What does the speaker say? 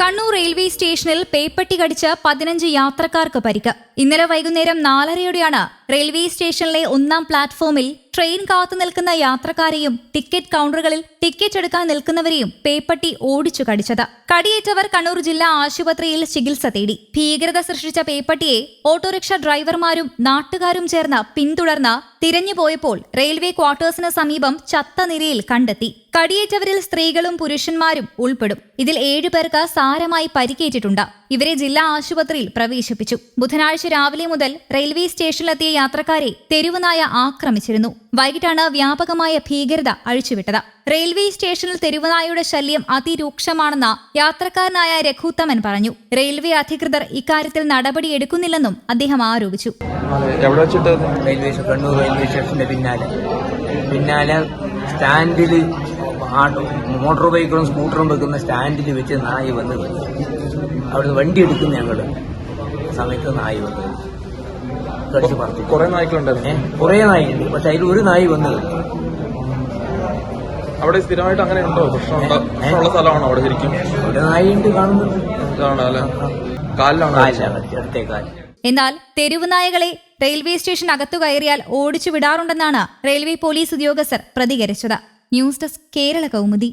Kannur railway സ്റ്റേഷനിൽ പേപ്പട്ടി കടിച്ച് പതിനഞ്ച് യാത്രക്കാർക്ക് പരിക്ക്. ഇന്നലെ വൈകുന്നേരം നാലരയോടെയാണ് റെയിൽവേ സ്റ്റേഷനിലെ ഒന്നാം പ്ലാറ്റ്ഫോമിൽ ട്രെയിൻ കാത്തു നിൽക്കുന്ന യാത്രക്കാരെയും ടിക്കറ്റ് കൗണ്ടറുകളിൽ ടിക്കറ്റ് എടുക്കാൻ നിൽക്കുന്നവരെയും പേപ്പട്ടി ഓടിച്ചു കടിച്ചത്. കടിയേറ്റവർ കണ്ണൂർ ജില്ലാ ആശുപത്രിയിൽ ചികിത്സ തേടി. ഭീകരത സൃഷ്ടിച്ച പേപ്പട്ടിയെ ഓട്ടോറിക്ഷ ഡ്രൈവർമാരും നാട്ടുകാരും ചേർന്ന് പിന്തുടർന്ന് തിരഞ്ഞുപോയപ്പോൾ റെയിൽവേ ക്വാർട്ടേഴ്സിന് സമീപം ചത്ത നിരയിൽ കണ്ടെത്തി. കടിയേറ്റവരിൽ സ്ത്രീകളും പുരുഷന്മാരും ഉൾപ്പെടും. ഇതിൽ ഏഴു പേർക്ക് സാരമായി പരിക്കേറ്റിട്ടുണ്ട്. ഇവരെ ജില്ലാ ആശുപത്രിയിൽ പ്രവേശിപ്പിച്ചു. ബുധനാഴ്ച രാവിലെ മുതൽ റെയിൽവേ സ്റ്റേഷനിലെത്തിയ യാത്രക്കാരെ തെരുവുനായ ആക്രമിച്ചിരുന്നു. വൈകിട്ടാണ് വ്യാപകമായ ഭീകരത അഴിച്ചുവിട്ടത്. റെയിൽവേ സ്റ്റേഷനിൽ തെരുവനായയുടെ ശല്യം അതിരൂക്ഷമാണെന്ന് യാത്രക്കാരനായ രഘുത്തമൻ പറഞ്ഞു. റെയിൽവേ അധികൃതർ ഇക്കാര്യത്തിൽ നടപടി എടുക്കുന്നില്ലെന്നും അദ്ദേഹം ആരോപിച്ചു. എവിടെ റെയിൽവേ പിന്നാലെ. പിന്നാലെ സ്റ്റാൻഡിൽ മോട്ടോർ ബൈക്കുകളും സ്കൂട്ടറും വെക്കുന്ന സ്റ്റാൻഡിൽ വെച്ച് നായി വന്ന്. അവിടുന്ന് വണ്ടി എടുക്കുന്ന ഞങ്ങൾ സമയത്ത് നായി വന്ന്. കടിച്ച് കുറെ നായ്ക്കളുണ്ടായിരുന്നു. കുറേ നായിണ്ട് പക്ഷെ അതിൽ ഒരു നായി വന്നത്. അവിടെ സ്ഥിരമായിട്ട് അങ്ങനെ ഉണ്ടോ പ്രശ്നമുള്ള സ്ഥലമാണോ അവിടെ ശരിക്കും? നായിണ്ട് കാണുന്നുണ്ട് കാലിലാണ് കടിച്ചത്, അടുത്തേ കാലിൽ എന്നാൽ തെരുവുനായകളെ റെയിൽവേ സ്റ്റേഷൻ അകത്തു കയറിയാൽ ഓടിച്ചു വിടാറുണ്ടെന്നാണ് റെയിൽവേ പോലീസ് ഉദ്യോഗസ്ഥർ പ്രതികരിച്ചത്. News desk Kerala Kaumudi.